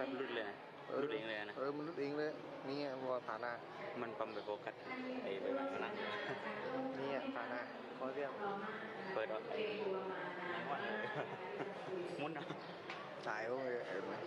แบบรุดเลยนะรุดเองเลยนะ เออ มันรุดเองเลย นี่ไงวัวผ่านหน้ามันปั๊มไปโฟกัสไอ้ใบไม้ข้างล่างนี่ไงผ่านหน้าเขาเรียกเปิดว่าไอ้ไอ้วันเลยมุนอะสายเขาเลยเห็นไหมไม่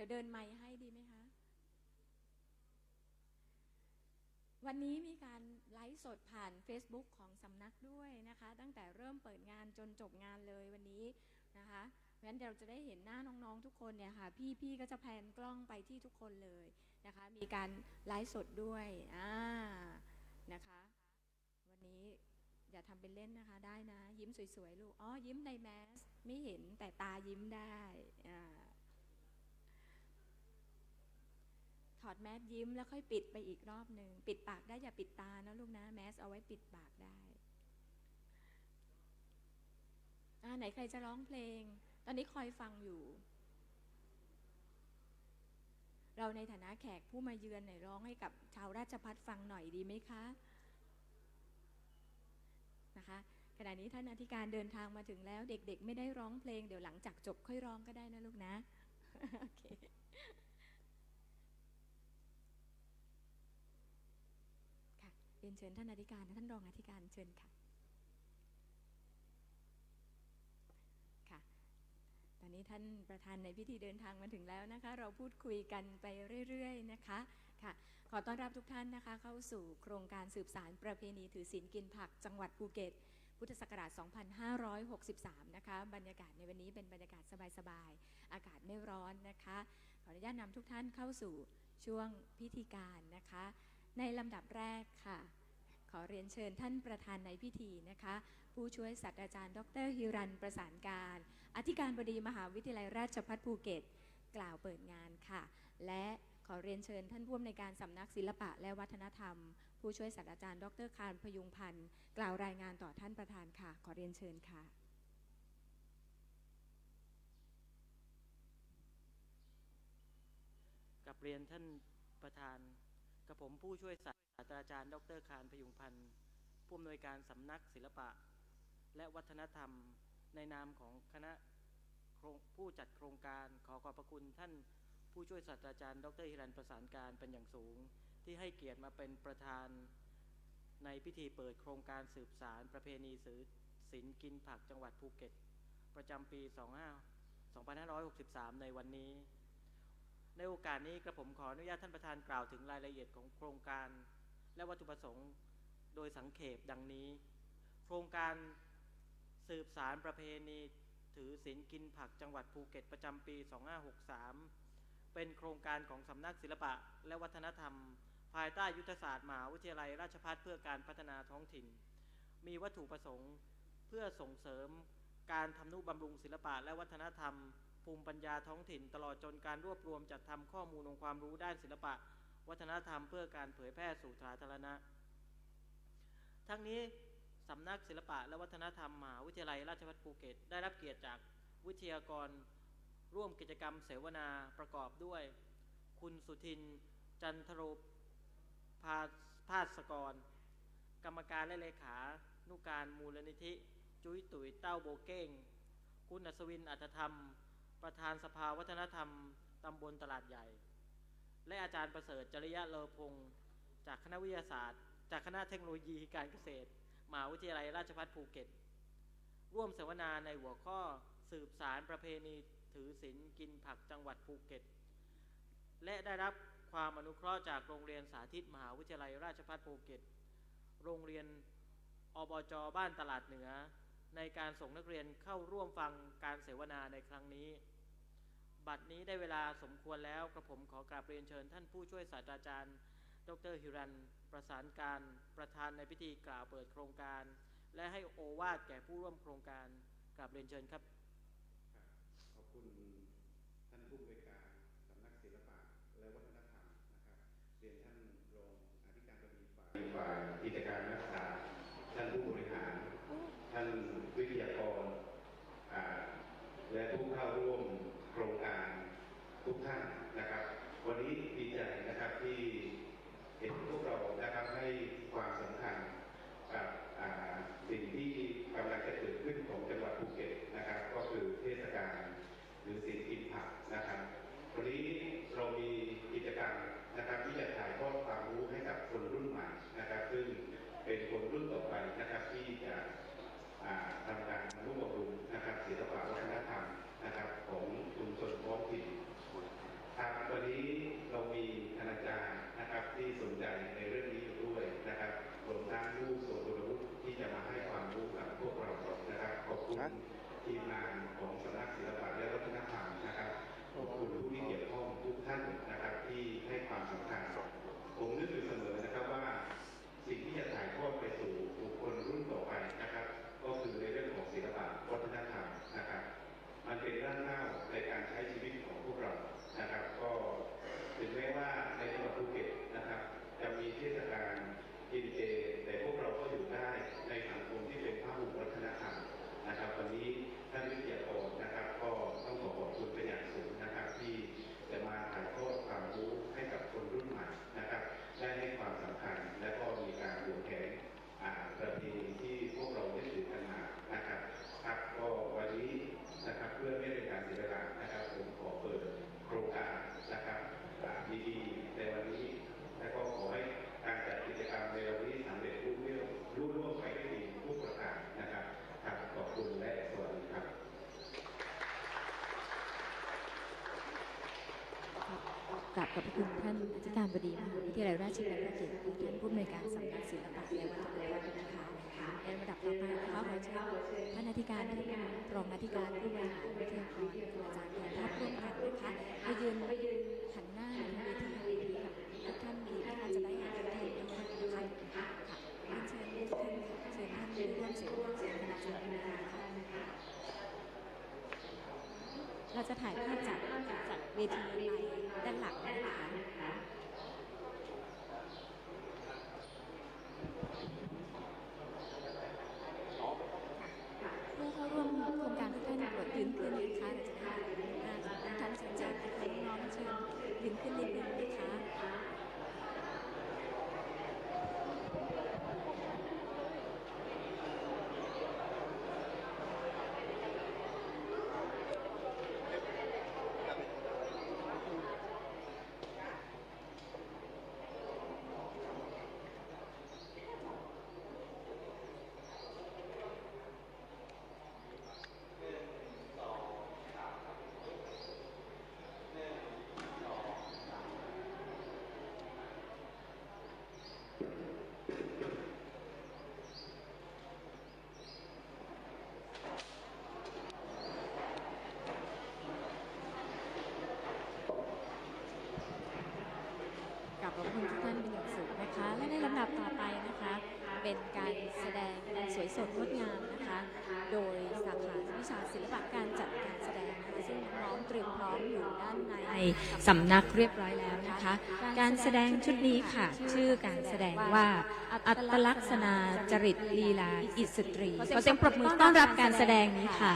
ดี๋ยวเดินไมค์ให้ดีไหมคะ วันนี้มีการไลฟ์สดผ่าน Facebook ของสำนักด้วยนะคะ ตั้งแต่เริ่มเปิดงานจนจบงานเลยวันนี้นะคะเพราะฉะนั้นเราจะได้เห็นหน้าน้องๆทุกคนเนี่ยค่ะ พี่พี่ก็จะแพนกล้องไปที่ทุกคนเลยนะคะ มีการไลฟ์สดด้วยอ่านะคะ วันนี้อย่าทำเป็นเล่นนะคะได้นะ ยิ้มสวยๆลูกอ๋อยิ้มในแมสไม่เห็นแต่ตายิ้มได้อ่า ถอดแมสยิ้มแล้วค่อยปิดไปอีกรอบหนึ่งปิดปากได้อย่าปิดตานะลูกนะแมสเอาไว้ปิดปากได้อ่าไหนใครจะร้องเพลง ตอนนี้คอยฟังอยู่ เราในฐานะแขกผู้มาเยือนไหนร้องให้กับชาวราชพัฒฟังหน่อยดีไหมคะนะคะขณะนี้ท่านอธิการเดินทางมาถึงแล้ว เด็กๆ ไม่ได้ร้องเพลงเดี๋ยวหลังจากจบค่อยร้องก็ได้นะลูกนะโอเค ค่ะ เรียนเชิญท่านอธิการและท่านรองอธิการเชิญค่ะค่ะ ตอนนี้ท่านประธานในพิธีเดินทางมาถึงแล้วนะคะ เราพูดคุยกันไปเรื่อยๆนะคะค่ะ ขอต้อนรับทุกท่านนะคะ เข้าสู่โครงการสืบสารประเพณีถือศีลกินผักจังหวัดภูเก็ตพุทธศักราช 2563 นะคะ บรรยากาศในวันนี้เป็นบรรยากาศสบายๆ อากาศไม่ร้อนนะคะ ขออนุญาตนำทุกท่านเข้าสู่ช่วงพิธีการนะคะ ในลำดับแรกค่ะ ขอเรียนเชิญท่านประธานในพิธีนะคะ ผู้ช่วยศาสตราจารย์ ดรฮิรันประสานการ อธิการบดีมหาวิทยาลัยราชภัฏภูเก็ต กล่าวเปิดงานค่ะ และขอเรียนเชิญท่านผู้อำนวยการสำนักศิลปะและวัฒนธรรม ผู้ช่วยศาสตราจารย์ ดรคารพยุงพันธ์กล่าวรายงานต่อท่านประธานค่ะ ขอเรียนเชิญค่ะกับเรียนท่านประธาน กับผมผู้ช่วยศาสตราจารย์ ดรคารพยุงพันธ์ผู้อำนวยการสำนักศิลปะ และวัฒนธรรมในนามของคณะผู้จัดโครงการขอขอบพระคุณท่านผู้ช่วยศาสตราจารย์ ดรฮิรันประสานการเป็นอย่างสูง ที่ให้เกียรติมาเป็นประธาน ในพิธีเปิดโครงการสืบสารประเพณีสือศิลป์กินผักจังหวัดภูเก็ต ประจำปี 25 2563 ในวันนี้ ในโอกาสนี้กระผมขออนุญาตท่านประธานกล่าวถึงรายละเอียดของโครงการ และวัตถุประสงค์โดยสังเขปดังนี้ โครงการสืบสารประเพณี ถือศีลกินผักจังหวัดภูเก็ตประจำปี 2563 เป็นโครงการของสำนักศิลปะและวัฒนธรรม ภายใต้ยุทธศาสตร์มหาวิทยาลัยราชภัฏเพื่อการพัฒนาท้องถิ่น มีวัตถุประสงค์เพื่อส่งเสริมการทำนุบำรุงศิลปะและวัฒนธรรม ภูมิปัญญาท้องถิ่น ตลอดจนการรวบรวมจัดทำข้อมูลองความรู้ด้านศิลปะ วัฒนธรรมเพื่อการเผยแพร่สู่สาธารณะ ทั้งนี้สำนักศิลปะและวัฒนธรรมมหาวิทยาลัยราชภัฏภูเก็ต ได้รับเกียรติจากวิทยากรร่วมกิจกรรมเสวนาประกอบด้วย คุณสุทิน จันทโรภาภาสกร กรรมการและเลขานุการมูลนิธิ จุ้ยตุ๋ยเต้าโบเก้ง คุณอัศวินอัตธรรม ประธานสภาวัฒนธรรมตำบลตลาดใหญ่ และอาจารย์ประเสริฐจริยะเลอพงศ์จากคณะวิทยาศาสตร์ จากคณะเทคโนโลยีการเกษตรมหาวิทยาลัยราชภัฏภูเก็ต ร่วมเสวนาในหัวข้อสืบสารประเพณีถือศีลกินผักจังหวัดภูเก็ต และได้รับความอนุเคราะห์จากโรงเรียนสาธิตมหาวิทยาลัยราชภัฏภูเก็ต โรงเรียนอบจบ้านตลาดเหนือ ในการส่งนักเรียนเข้าร่วมฟังการเสวนาในครั้งนี้ บัดนี้ได้เวลาสมควรแล้วกระผมขอกราบเรียนเชิญท่านผู้ช่วยศาสตราจารย์ ดรฮิรัน ประสานการประธานในพิธีกล่าวเปิดโครงการ และให้โอวาทแก่ผู้ร่วมโครงการกราบเรียนเชิญครับ ขอบคุณท่านผู้บริการสำนักศิลปะและวัฒนธรรมนะครับ เรียนท่านรองอธิการบดีฝ่ายฝ่ายกิจการ ราบขอบพระคุณท่านอธิการบดีมหาวิทยาลัยราชภัฏภูเก็ตท่านผู้อำนวยการสำนักศิลปะและวัฒนธรรมนะคะในระดับต่อไปนะคะขอเชิญท่านอธิการที่รองอธิการผู้บริหารวิทยากรจารย์ทุกท่านร่วมกันนะคะไปยืนหันหน้าในเวทีกับทุกท่านดีนะคะจะได้เห็นทุกท่านด้วยนะคะค่ะเชิญท่านเชิญท่านร่วมเสวนาเชิญคณาจารย์นะคะเราจะถ่ายภาพจากจากเวทีไปด้านหลังนะคะเพื่อเข้าร่วมโครงการทุกท่านโปรดยืนขึ้นนะคะเราจะได้หน้าของท่านชัดเจนนะคะน้องๆเชิญยืนขึ้นนิด อบคุณทุกท่านเป็นอย่างสูงนะคะ และในลำดับต่อไปนะคะ เป็นการแสดงอันสวยสดงดงามนะคะ โดยสาขาวิชาศิลปะการจัดการแสดงนะคะซึ่งน้องๆเตรียมพร้อมอยู่ด้านในสำนักเรียบร้อยแล้วนะคะ การแสดงชุดนี้ค่ะ ชื่อการแสดงว่าอัตลักษณาจริตลีลาอิสตรีขอเสียงปรบมือต้อนรับการแสดงนี้ค่ะ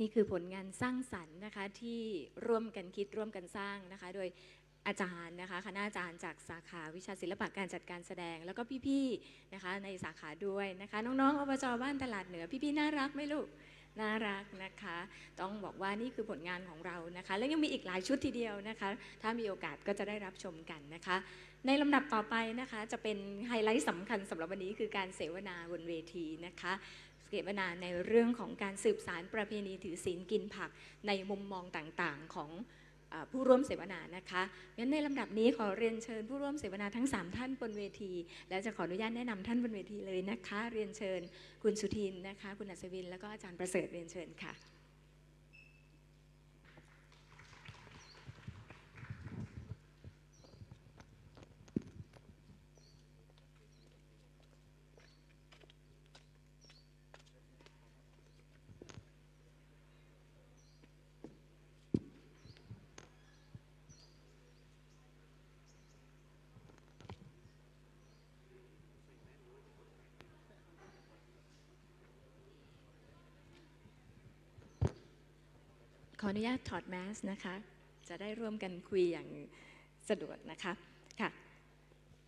นี่คือผลงานสร้างสรรค์นะคะที่ร่วมกันคิดร่วมกันสร้างนะคะ โดยอาจารย์นะคะคณะอาจารย์จากสาขาวิชาศิลปะการจัดการแสดง แล้วก็พี่ๆนะคะในสาขาด้วยนะคะน้องๆอบจบ้านตลาดเหนือพี่ๆน่ารักไหมลูกน่ารักนะคะ ต้องบอกว่านี่คือผลงานของเรานะคะ แล้วยังมีอีกหลายชุดทีเดียวนะคะ ถ้ามีโอกาสก็จะได้รับชมกันนะคะ ในลำดับต่อไปนะคะจะเป็นไฮไลท์สำคัญสำหรับวันนี้คือการเสวนาบนเวทีนะคะ เสวนาในเรื่องของการสืบสารประเพณีถือศีลกินผักในมุมมองต่างๆของผู้ร่วมเสวนานะคะงั้นในลำดับนี้ขอเรียนเชิญผู้ร่วมเสวนาทั้ง 3 ท่านบนเวที และจะขออนุญาตแนะนำท่านบนเวทีเลยนะคะ เรียนเชิญคุณสุทินนะคะ คุณอัศวิน แล้วก็อาจารย์ประเสริฐเรียนเชิญค่ะ ออนุญาตถอดแมสนะคะ จะได้ร่วมกันคุยอย่างสะดวกนะคะค่ะ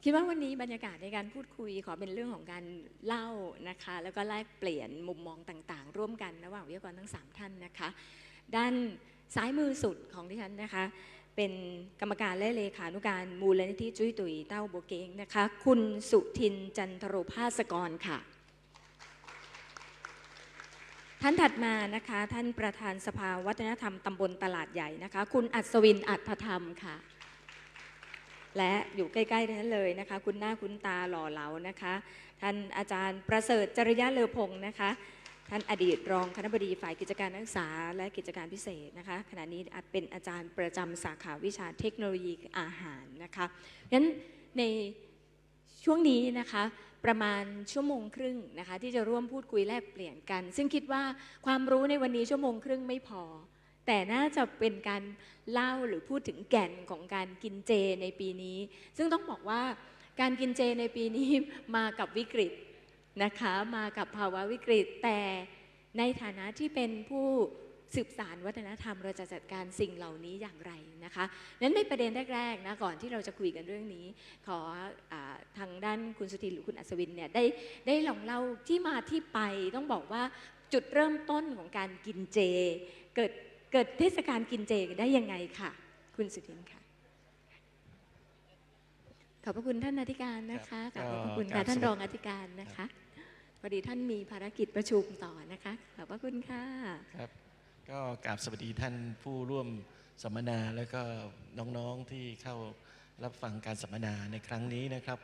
คิดว่าวันนี้บรรยากาศในการพูดคุยขอเป็นเรื่องของการเล่านะคะ แล้วก็แลกเปลี่ยนมุมมองต่างๆ ร่วมกันระหว่างวิทยากรทั้ง 3 ท่านนะคะ ด้านซ้ายมือสุดของดิฉันนะคะ เป็นกรรมการและเลขานุการมูลนิธิจุ้ยตุยเต้าโบเกงนะคะ คุณสุทินจันทโรภาสกรค่ะ ท่านถัดมานะคะท่านประธานสภาวัฒนธรรมตำบลตลาดใหญ่นะคะ คุณอัศวินอัตธรรมค่ะ และอยู่ใกล้ๆนั้นเลยนะคะ คุณหน้าคุณตาหล่อเหลานะคะ ท่านอาจารย์ประเสริฐจริยะเลอพงศ์นะคะ ท่านอดีตรองคณบดีฝ่ายกิจการนักศึกษา และกิจการพิเศษนะคะ ขณะนี้อาจเป็นอาจารย์ประจำสาขาวิชาเทคโนโลยีอาหารนะคะงั้นในช่วงนี้นะคะ ประมาณชั่วโมงครึ่งนะคะที่จะร่วมพูดคุยแลกเปลี่ยนกัน ซึ่งคิดว่าความรู้ในวันนี้ชั่วโมงครึ่งไม่พอ แต่น่าจะเป็นการเล่าหรือพูดถึงแก่นของการกินเจในปีนี้ ซึ่งต้องบอกว่าการกินเจในปีนี้มากับวิกฤตนะคะมากับภาวะวิกฤตแต่ในฐานะที่เป็นผู้ สืบสารวัฒนธรรมเราจะจัดการสิ่งเหล่านี้อย่างไรนะคะนั้นในประเด็นแรกๆนะก่อนที่เราจะคุยกันเรื่องนี้ ขออาทางด้านคุณสุธินหรือคุณอัศวินเนี่ยได้ได้ลองเล่าที่มาที่ไปต้องบอกว่าจุดเริ่มต้นของการกินเจ เกิดเกิดเทศกาลกินเจได้ยังไงค่ะ คุณสุทินค่ะขอบพระคุณท่านอธิการนะคะขครัอบบพระก็คุณกราค่ะบท่านสวัสดีรองอธิการนะคะพอดีท่านมีภารกิจประชุมต่อนะคะ ขอบพระคุณค่ะครับ ก็กราบสวัสดีท่านผู้ร่วมสัมมนาแล้วก็น้องๆที่เข้ารับฟังการสัมมนาในครั้งนี้นะครับ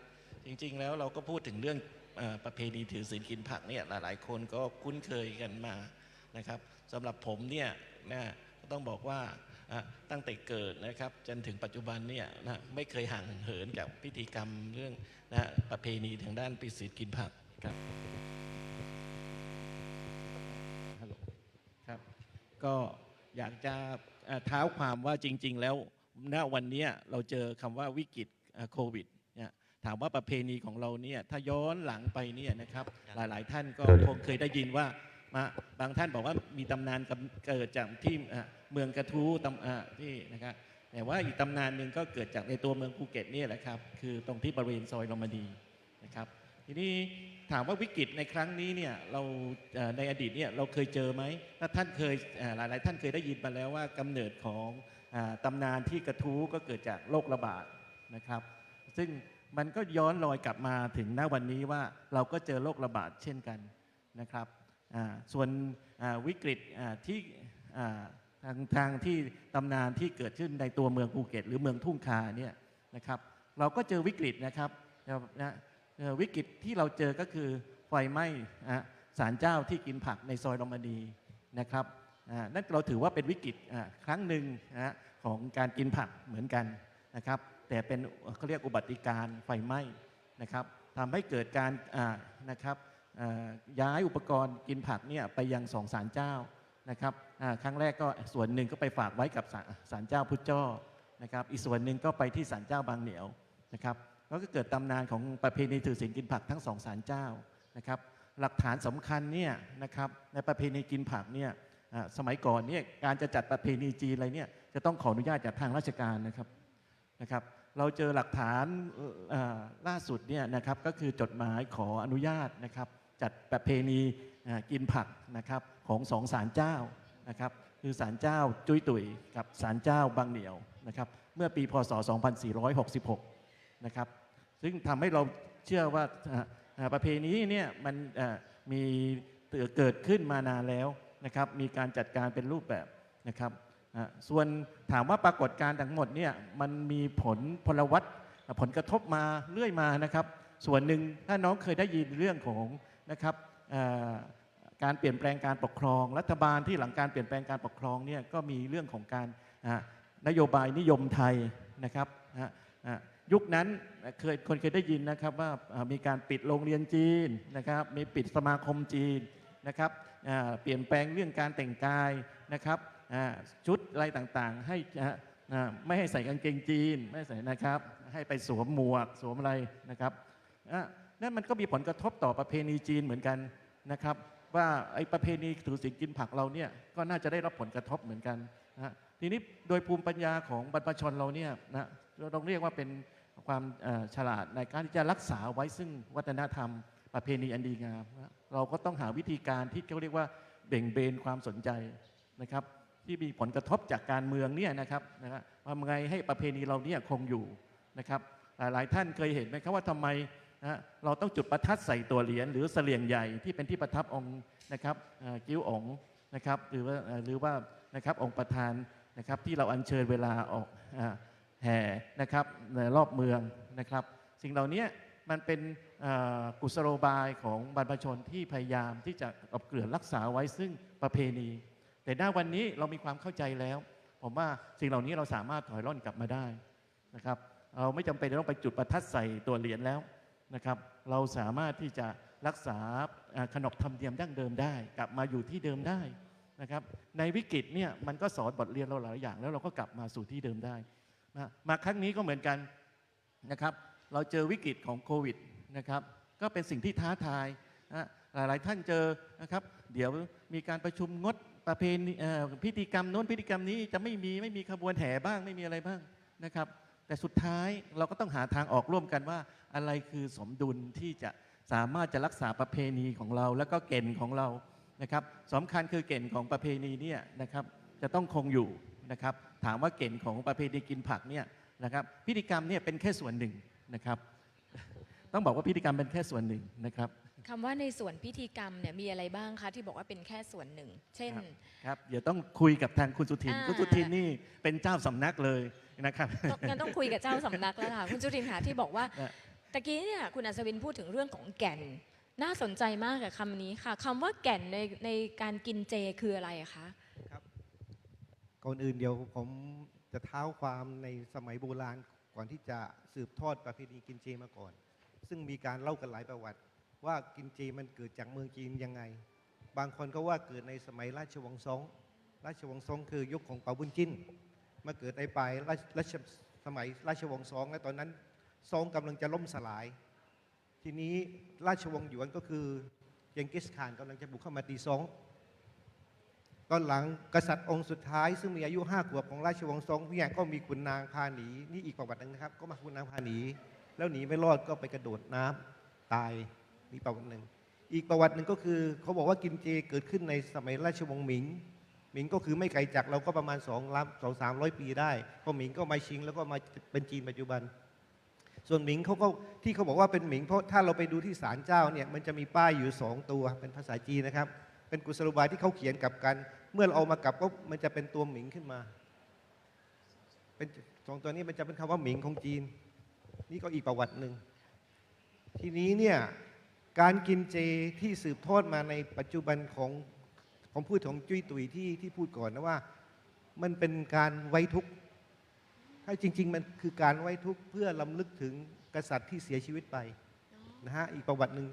จริงๆแล้วเราก็พูดถึงเรื่องอประเพณีถือศีลกินผักเนี่ยหลายๆ คนก็คุ้นเคยกันมานะครับสำหรับผมเนี่ยนะต้องบอกว่าตั้งแต่เกิดนะครับจนถึงปัจจุบันเนี่ยนะไม่เคยห่างเหินกับพิธีกรรมเรื่องนะประเพณีทางด้านปีศีลกินผักครับ ก็อยากจะเอ่อเท้าความว่าจริง ๆ แล้วณวันเนี้ยเราเจอคำว่าวิกฤตเอ่อโควิดเนี่ยถามว่าประเพณีของเราเนี่ยถ้าย้อนหลังไปเนี่ยนะครับหลายๆ ท่านก็คงเคยได้ยินว่ามาบางท่านบอกว่ามีตำนานกำเกิดจากที่เอ่อเมืองกระทู้ตำอ่าที่นะครับแต่ว่าอีกตำนานหนึ่งก็เกิดจากในตัวเมืองภูเก็ตเนี่ยแหละครับ คือตรงที่บริเวณซอยลมดีนะครับ ทีนี้ ถามว่าวิกฤตในครั้งนี้เนี่ยเราในอดีตเนี่ยเราเคยเจอไหมถ้าท่านเคยเอ่อหลาย ๆ ท่านเคยได้ยินมาแล้วว่ากำเนิดของตำนานที่กระทู้ก็เกิดจากโรคระบาดนะครับ ซึ่งมันก็ย้อนรอยกลับมาถึงณวันนี้ว่าเราก็เจอโรคระบาดเช่นกันนะครับส่วนวิกฤตที่ทางทางที่ตำนานที่เกิดขึ้นในตัวเมืองภูเก็ต หรือเมืองทุ่งคาเนี่ยนะครับ เราก็เจอวิกฤตนะครับนะ วิกฤตที่เราเจอก็คือไฟไหม้อะศาลเจ้าที่กินผักในซอยลมดีนะครับนั่นเราถือว่าเป็นวิกฤตครั้งหนึ่งของการกินผักเหมือนกันนะครับ แต่เป็นเขาเรียกอุบัติการณ์ไฟไหม้นะครับทำให้เกิดการนะครับย้ายอุปกรณ์กินผักเนี่ยไปยังสองศาลเจ้านะครับครั้งแรกก็ส่วนหนึ่งก็ไปฝากไว้กับศาศาลเจ้าพุทธเจ้อนะครับ อีกส่วนหนึ่งก็ไปที่ศาลเจ้าบางเหนียวนะครับ แล้วก็เกิดตำนานของประเพณีถือศีลกินผักทั้งสองศาลเจ้านะครับ หลักฐานสำคัญเนี่ยนะครับในประเพณีกินผักเนี่ยสมัยก่อนเนี่ยการจะจัดประเพณีจีนอะไรเนี่ยจะต้องขออนุญาตจากทางราชการนะครับนะครับ เราเจอหลักฐานล่าสุดเนี่ยนะครับก็คือจดหมายขออนุญาตนะครับ จัดประเพณีกินผักนะครับของสองศาลเจ้านะครับคือศาลเจ้าจุ้ยตุ๋ยกับศาลเจ้าบางเหนียวนะครับเมื่อปีพศ 2466 นะครับ ซึ่งทำให้เราเชื่อว่าประเพณีเนี่ยมันมีเกิดขึ้นมานานแล้วนะครับ มีการจัดการเป็นรูปแบบนะครับส่วนถามว่าปรากฏการณ์ทั้งหมดเนี่ยมันมีผลพลวัตผลกระทบมาเรื่อยมานะครับ ส่วนหนึ่งถ้าน้องเคยได้ยินเรื่องของนะครับการเปลี่ยนแปลงการปกครอง รัฐบาลที่หลังการเปลี่ยนแปลงการปกครองเนี่ยก็มีเรื่องของการนโยบายนิยมไทยนะครับ ยุคนั้นเคยคนเคยได้ยินนะครับว่ามีการปิดโรงเรียนจีนนะครับมีปิดสมาคมจีนนะครับเปลี่ยนแปลงเรื่องการแต่งกายนะครับชุดอะไรต่างๆ ให้ไม่ให้ใส่กางเกงจีนไม่ใใส่นะครับ ให้ไปสวมหมวกสวมอะไรนะครับนั่นมันก็มีผลกระทบต่อประเพณีจีนเหมือนกันนะครับ ว่าไอ้ประเพณีถือศีลกินผักเราเนี่ยก็น่าจะได้รับผลกระทบเหมือนกันนะทีนี้โดยภูมิปัญญาของบรรพชนเราเนี่ยนะเราต้องเรียกว่าเป็น ความฉลาดในการที่จะรักษาไว้ซึ่งวัฒนธรรมประเพณีอันดีงาม เราก็ต้องหาวิธีการที่เขาเรียกว่าเบ่งเบนความสนใจนะครับที่มีผลกระทบจากการเมืองเนี่ยนะครับนะฮะว่าไงให้ประเพณีเราเนี่ยคงอยู่นะครับหลายหลายท่านเคยเห็นไหมครับว่าทำไมนะเราต้องจุดประทัดใส่ตัวเหรียญหรือเสลียงใหญ่ที่เป็นที่ประทับองค์นะครับกิ้วองค์นะครับหรือว่าหรือว่านะครับองค์ประธานนะครับที่เราอัญเชิญเวลาออกอ่า แห่นะครับในรอบเมืองนะครับ สิ่งเหล่านี้มันเป็นกุศโลบายของบรรพชนที่พยายามที่จะกอบเกลื่อนรักษาไว้ซึ่งประเพณี แต่ณวันนี้เรามีความเข้าใจแล้ว ผมว่าสิ่งเหล่านี้เราสามารถถอยร่อนกลับมาได้นะครับ เราไม่จำเป็นต้องไปจุดประทัดใส่ตัวเหรียญแล้วนะครับ เราสามารถที่จะรักษาอ่าขนบธรรมเนียมดั้งเดิมได้ กลับมาอยู่ที่เดิมได้นะครับ ในวิกฤตเนี่ยมันก็สอนบทเรียนเราหลายอย่างแล้วเราก็กลับมาสู่ที่เดิมได้ นะมาครั้งนี้ก็เหมือนกันนะครับ เราเจอวิกฤตของโควิดนะครับก็เป็นสิ่งที่ท้าทายนะหลาย ๆ ท่านเจอนะครับ เดี๋ยวมีการประชุมงดประเพณีพิธีกรรมโน้นพิธีกรรมนี้จะไม่มีไม่มีขบวนแห่บ้างไม่มีอะไรบ้างนะครับ แต่สุดท้ายเราก็ต้องหาทางออกร่วมกันว่า อะไรคือสมดุลที่จะสามารถจะรักษาประเพณีของเรา แล้วก็เกณฑ์ของเรานะครับสำคัญคือเกณฑ์ของประเพณีเนี่ยนะครับ จะต้องคงอยู่นะครับ ถามว่าเกณฑ์ของประเพณีกินผักเนี่ยนะครับพิธีกรรมเนี่ยเป็นแค่ส่วนหนึ่งนะครับ ต้องบอกว่าพิธีกรรมเป็นแค่ส่วนหนึ่งนะครับคำว่าในส่วนพิธีกรรมเนี่ยมีอะไรบ้างคะที่บอกว่าเป็นแค่ส่วนหนึ่ง เช่นครับครับเดี๋ยวต้องคุยกับทางคุณสุทินอ่าคุณสุทินนี่เป็นเจ้าสำนักเลยนะครับต้องงั้นต้องคุยกับเจ้าสำนักแล้วค่ะคุณจุทินค่ะที่บอกว่านะตะกี้เนี่ยคุณอัศวินพูดถึงเรื่องของแก่น น่าสนใจมากกับคำนี้ค่ะคำว่าแก่นในในการกินเจคืออะไรอะคะ ก่อนอื่นเดี๋ยวผมจะเท้าความในสมัยโบราณก่อนที่จะสืบทอดประเพณีกินเจมาก่อน ซึ่งมีการเล่ากันหลายประวัติ ว่ากินเจมันเกิดจากเมืองจีนยังไง บางคนก็ว่าเกิดในสมัยราชวงศ์ซงราชวงศ์ซงคือยุคของเปาบุญจินมาเกิดในปลายราชสมัยราชวงศ์ซงและตอนนั้นซงกำลังจะล่มสลาย ทีนี้ราชวงศ์หยวนก็คือเจงกิสข่านกำลังจะบุกเข้ามาตีซง ตอนหลังกษัตริย์องค์สุดท้าย ซึ่งมีอายุห้าขวบของราชวงศ์ซงเนี่ยก็มีขุนนางพาหนีนี่อีกประวัติหนึ่งนะครับ ก็มาขุนนางพาหนีแล้วหนีไม่รอดก็ไปกระโดดน้ำตายมีประวัติหนึ่งอีกประวัติหนึ่งก็คือเขาบอกว่ากินเจเกิดขึ้นในสมัยราชวงศ์หมิง หมิงก็คือไม่ไกลจากเราก็ประมาณ2องล้านสองสามร้อยปีได้พอหมิงก็มาชิงแล้วก็มาเป็นจีนปัจจุบัน ส่วนหมิงเขาก็ที่เขาบอกว่าเป็นหมิงเพราะถ้าเราไปดูที่ศาลเจ้าเนี่ยมันจะมีป้ายอยู่สองตัวเป็นภาษาจีนนะครับ เป็นกุศโลบายที่เขาเขียนกลับกัน เมื่อเราเอามากลับก็มันจะเป็นตัวหมิงขึ้นมา เป็นสองตัวนี้มันจะเป็นคำว่าหมิงของจีน นี่ก็อีกประวัติหนึ่ง ทีนี้เนี่ยการกินเจที่สืบทอดมาในปัจจุบันของผมพูดของจุ้ยตุยที่ที่พูดก่อนนะว่า มันเป็นการไว้ทุกข์ถ้าจริง ๆ มันคือการไว้ทุกข์เพื่อลำลึกถึงกษัตริย์ที่เสียชีวิตไปนะฮะอีกประวัติหนึ่ง